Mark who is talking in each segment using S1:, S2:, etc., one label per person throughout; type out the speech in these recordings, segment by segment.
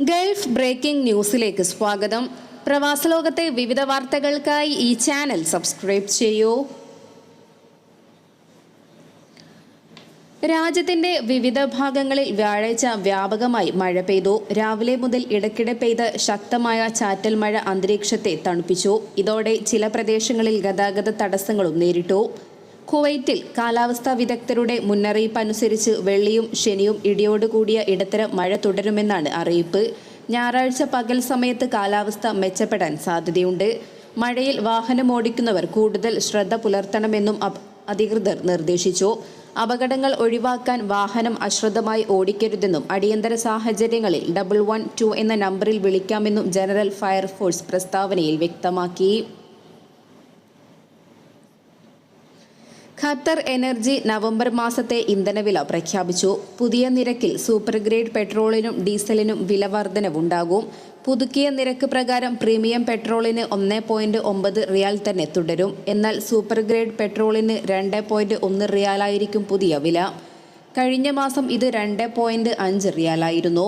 S1: Gulf breaking ന്യൂസിലേക്ക് സ്വാഗതം. പ്രവാസലോകത്തെ വിവിധ വാർത്തകൾക്കായി ഈ ചാനൽ സബ്സ്ക്രൈബ് ചെയ്യൂ. രാജ്യത്തിന്റെ വിവിധ ഭാഗങ്ങളിൽ വ്യാഴാഴ്ച വ്യാപകമായി മഴ പെയ്തു. രാവിലെ മുതൽ ഇടയ്ക്കിടെ പെയ്ത ശക്തമായ ചാറ്റൽ മഴ അന്തരീക്ഷത്തെ തണുപ്പിച്ചു. ഇതോടെ ചില പ്രദേശങ്ങളിൽ ഗതാഗത തടസ്സങ്ങളും നേരിട്ടു. കുവൈറ്റിൽ കാലാവസ്ഥാ വിദഗ്ധരുടെ മുന്നറിയിപ്പ് അനുസരിച്ച് വെള്ളിയും ശനിയും ഇടിയോടുകൂടിയ ഇടത്തരം മഴ തുടരുമെന്നാണ് അറിയിപ്പ്. ഞായറാഴ്ച പകൽ സമയത്ത് കാലാവസ്ഥ മെച്ചപ്പെടാൻ സാധ്യതയുണ്ട്. മഴയിൽ വാഹനം ഓടിക്കുന്നവർ കൂടുതൽ ശ്രദ്ധ പുലർത്തണമെന്നും അധികൃതർ നിർദ്ദേശിച്ചു. അപകടങ്ങൾ ഒഴിവാക്കാൻ വാഹനം അശ്രദ്ധമായി ഓടിക്കരുതെന്നും അടിയന്തര സാഹചര്യങ്ങളിൽ ഡബിൾ വൺ ടു എന്ന നമ്പറിൽ വിളിക്കാമെന്നും ജനറൽ ഫയർഫോഴ്സ് പ്രസ്താവനയിൽ വ്യക്തമാക്കി. ഖത്തർ എനർജി നവംബർ മാസത്തെ ഇന്ധനവില പ്രഖ്യാപിച്ചു. പുതിയ നിരക്കിൽ സൂപ്പർ ഗ്രേഡ് പെട്രോളിനും ഡീസലിനും വില വർധനവുണ്ടാകും പുതുക്കിയ നിരക്ക് പ്രകാരം പ്രീമിയം പെട്രോളിന് ഒന്ന് പോയിന്റ് ഒമ്പത് റിയാൽ തന്നെ തുടരും. എന്നാൽ സൂപ്പർ ഗ്രേഡ് പെട്രോളിന് രണ്ട് പോയിന്റ് ഒന്ന് റിയാലായിരിക്കും പുതിയ വില. കഴിഞ്ഞ മാസം ഇത് രണ്ട് പോയിന്റ് അഞ്ച് റിയാലായിരുന്നു.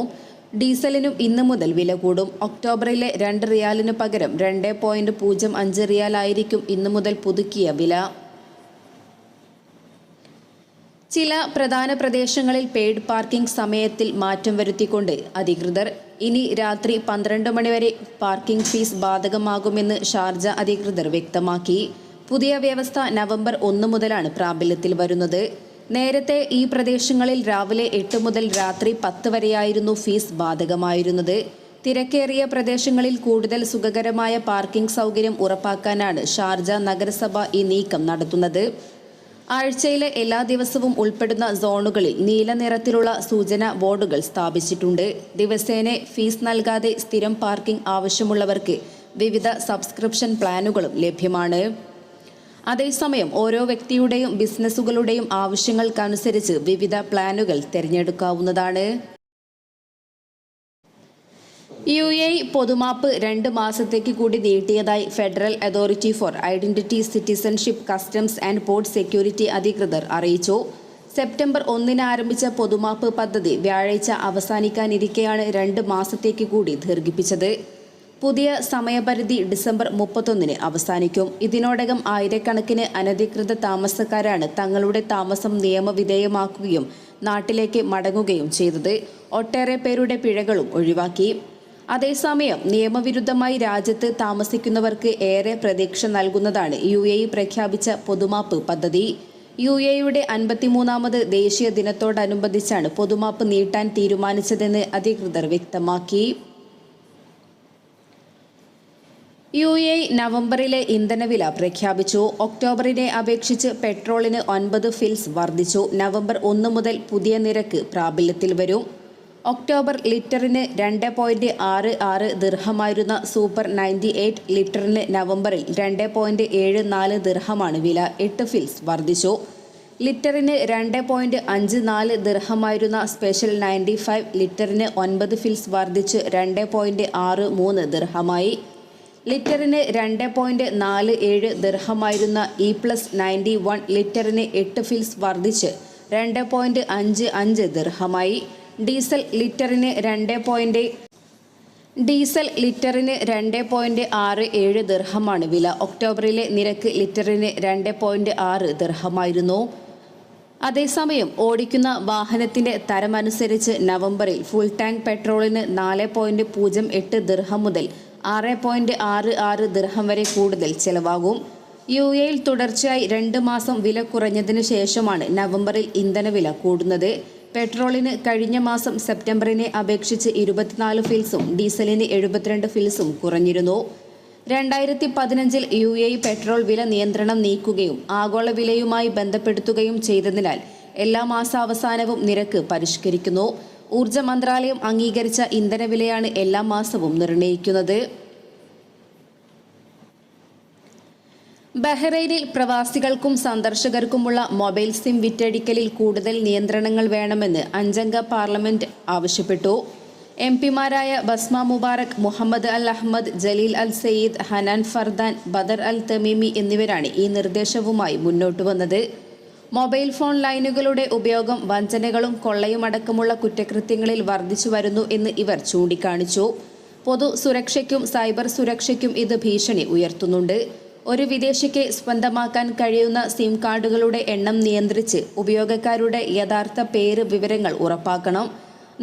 S1: ഡീസലിനും ഇന്ന് മുതൽ വില കൂടും. ഒക്ടോബറിലെ രണ്ട് റിയാലിന് പകരം രണ്ട് പോയിന്റ് പൂജ്യം അഞ്ച് റിയാലായിരിക്കും ഇന്ന് മുതൽ പുതുക്കിയ വില. ചില പ്രധാന പ്രദേശങ്ങളിൽ പെയ്ഡ് പാർക്കിംഗ് സമയത്തിൽ മാറ്റം വരുത്തിക്കൊണ്ട് അധികൃതർ ഇനി രാത്രി പന്ത്രണ്ട് മണിവരെ പാർക്കിംഗ് ഫീസ് ബാധകമാകുമെന്ന് ഷാർജ അധികൃതർ വ്യക്തമാക്കി. പുതിയ വ്യവസ്ഥ നവംബർ ഒന്ന് മുതലാണ് പ്രാബല്യത്തിൽ വരുന്നത്. നേരത്തെ ഈ പ്രദേശങ്ങളിൽ രാവിലെ എട്ട് മുതൽ രാത്രി പത്ത് വരെയായിരുന്നു ഫീസ് ബാധകമായിരുന്നത്. തിരക്കേറിയ പ്രദേശങ്ങളിൽ കൂടുതൽ സുഖകരമായ പാർക്കിംഗ് സൗകര്യം ഉറപ്പാക്കാനാണ് ഷാർജ നഗരസഭ ഈ നീക്കം നടത്തുന്നത്. ആഴ്ചയിലെ എല്ലാ ദിവസവും ഉൾപ്പെടുന്ന സോണുകളിൽ നീല നിറത്തിലുള്ള സൂചന ബോർഡുകൾ സ്ഥാപിച്ചിട്ടുണ്ട്. ദിവസേന ഫീസ് നൽകാതെ സ്ഥിരം പാർക്കിംഗ് ആവശ്യമുള്ളവർക്ക് വിവിധ സബ്സ്ക്രിപ്ഷൻ പ്ലാനുകളും ലഭ്യമാണ്. അതേസമയം ഓരോ വ്യക്തിയുടെയും ബിസിനസ്സുകളുടെയും ആവശ്യങ്ങൾക്കനുസരിച്ച് വിവിധ പ്ലാനുകൾ തിരഞ്ഞെടുക്കാവുന്നതാണ്. യു എ പൊതുമാപ്പ് രണ്ട് മാസത്തേക്ക് കൂടി നീട്ടിയതായി federal authority for identity citizenship customs and port security അധികൃതർ അറിയിച്ചു. സെപ്റ്റംബർ ഒന്നിന് ആരംഭിച്ച പൊതുമാപ്പ് പദ്ധതി വ്യാഴാഴ്ച അവസാനിക്കാനിരിക്കെയാണ് രണ്ട് മാസത്തേക്ക് കൂടി ദീർഘിപ്പിച്ചത്. പുതിയ സമയപരിധി ഡിസംബർ മുപ്പത്തൊന്നിന് അവസാനിക്കും. ഇതിനോടകം ആയിരക്കണക്കിന് അനധികൃത താമസക്കാരാണ് തങ്ങളുടെ താമസം നിയമവിധേയമാക്കുകയും നാട്ടിലേക്ക് മടങ്ങുകയും ചെയ്തത്. ഒട്ടേറെ പേരുടെ പിഴകളും ഒഴിവാക്കി. അതേസമയം നിയമവിരുദ്ധമായി രാജ്യത്ത് താമസിക്കുന്നവർക്ക് ഏറെ പ്രതീക്ഷ നൽകുന്നതാണ് യു എ പ്രഖ്യാപിച്ച പൊതുമാപ്പ് പദ്ധതി. യു എയുടെ അൻപത്തിമൂന്നാമത് ദേശീയ ദിനത്തോടനുബന്ധിച്ചാണ് പൊതുമാപ്പ് നീട്ടാൻ തീരുമാനിച്ചതെന്ന് അധികൃതർ വ്യക്തമാക്കി. യു എ നവംബറിലെ ഇന്ധനവില പ്രഖ്യാപിച്ചു. ഒക്ടോബറിനെ അപേക്ഷിച്ച് പെട്രോളിന് ഒൻപത് ഫിൽസ് വർദ്ധിച്ചു. നവംബർ ഒന്ന് മുതൽ പുതിയ നിരക്ക് പ്രാബല്യത്തിൽ വരും. ഒക്ടോബർ ലിറ്ററിന് രണ്ട് പോയിന്റ് ആറ് ആറ് ദീർഘമായിരുന്ന സൂപ്പർ നയന്റി എയ്റ്റ് ലിറ്ററിന് നവംബറിൽ രണ്ട് പോയിന്റ് ഏഴ് നാല് ദീർഘമാണ് വില. എട്ട് ഫിൽസ് വർദ്ധിച്ചു. ലിറ്ററിന് രണ്ട് പോയിന്റ് അഞ്ച് നാല് ദീർഘമായിരുന്ന സ്പെഷ്യൽ നയന്റി ഫൈവ് ലിറ്ററിന് ഒൻപത് ഫിൽസ് വർദ്ധിച്ച് രണ്ട് പോയിന്റ് ആറ് മൂന്ന് ദീർഘമായി. ലിറ്ററിന് രണ്ട് പോയിന്റ് നാല് ഏഴ് ദീർഘമായിരുന്ന ഇ പ്ലസ് നയന്റി വൺ ലിറ്ററിന് എട്ട് ഫിൽസ് വർദ്ധിച്ച് രണ്ട് പോയിന്റ് അഞ്ച് അഞ്ച് ദിർഹമായി ഡീസൽ ലിറ്ററിന് രണ്ട് പോയിന്റ് ഡീസൽ ലിറ്ററിന് രണ്ട് പോയിന്റ് ആറ് ഏഴ് ദർഹമാണ് വില. ഒക്ടോബറിലെ നിരക്ക് ലിറ്ററിന് രണ്ട് പോയിന്റ് ആറ് ദർഹമായിരുന്നു. അതേസമയം ഓടിക്കുന്ന വാഹനത്തിന്റെ തരമനുസരിച്ച് നവംബറിൽ ഫുൾ ടാങ്ക് പെട്രോളിന് നാല് പോയിന്റ് പൂജ്യം എട്ട് ദർഹം മുതൽ ആറ് പോയിന്റ് ആറ് ആറ് ദർഹം വരെ കൂടുതൽ ചെലവാകും. യു എയിൽ തുടർച്ചയായി രണ്ട് മാസം വില കുറഞ്ഞതിനു ശേഷമാണ് നവംബറിൽ ഇന്ധനവില കൂടുന്നത്. പെട്രോളിന് കഴിഞ്ഞ മാസം സെപ്റ്റംബറിനെ അപേക്ഷിച്ച് ഇരുപത്തിനാല് ഫിൽസും ഡീസലിന് എഴുപത്തിരണ്ട് ഫിൽസും കുറഞ്ഞിരുന്നു. രണ്ടായിരത്തി പതിനഞ്ചിൽ യു എ പെട്രോൾ വില നിയന്ത്രണം നീക്കുകയും ആഗോള വിലയുമായി ബന്ധപ്പെടുത്തുകയും ചെയ്തതിനാൽ എല്ലാ മാസാവസാനവും നിരക്ക് പരിഷ്കരിക്കുന്നു. ഊർജ മന്ത്രാലയം അംഗീകരിച്ച ഇന്ധനവിലയാണ് എല്ലാ മാസവും നിർണയിക്കുന്നത്. ബഹ്റൈനിൽ പ്രവാസികൾക്കും സന്ദർശകർക്കുമുള്ള മൊബൈൽ സിം വിറ്റഴിക്കലിൽ കൂടുതൽ നിയന്ത്രണങ്ങൾ വേണമെന്ന് അഞ്ചംഗ പാർലമെന്റ് ആവശ്യപ്പെട്ടു. M പിമാരായ Basma Mubarak Mohammed Al Ahmed Jalil Al Sayed Hanan Fardan Badr Al Tamimi എന്നിവരാണ് ഈ നിർദ്ദേശവുമായി മുന്നോട്ട് വന്നത്. മൊബൈൽ ഫോൺ ലൈനുകളുടെ ഉപയോഗം വഞ്ചനകളും കൊള്ളയും അടക്കമുള്ള കുറ്റകൃത്യങ്ങളിൽ വർദ്ധിച്ചു വരുന്നു എന്ന് ഇവർ ചൂണ്ടിക്കാണിച്ചു. പൊതു സുരക്ഷയ്ക്കും സൈബർ സുരക്ഷയ്ക്കും ഇത് ഭീഷണി ഉയർത്തുന്നുണ്ട്. ഒരു വിദേശിക്ക് സ്വന്തമാക്കാൻ കഴിയുന്ന സിം കാർഡുകളുടെ എണ്ണം നിയന്ത്രിച്ച് ഉപയോഗക്കാരുടെ യഥാർത്ഥ പേര് വിവരങ്ങൾ ഉറപ്പാക്കണം.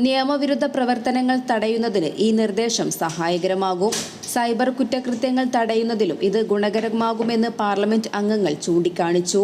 S1: നിയമവിരുദ്ധ പ്രവർത്തനങ്ങൾ തടയുന്നതിന് ഈ നിർദ്ദേശം സഹായകരമാകും. സൈബർ കുറ്റകൃത്യങ്ങൾ തടയുന്നതിലും ഇത് ഗുണകരമാകുമെന്ന് പാർലമെന്റ് അംഗങ്ങൾ ചൂണ്ടിക്കാണിച്ചു.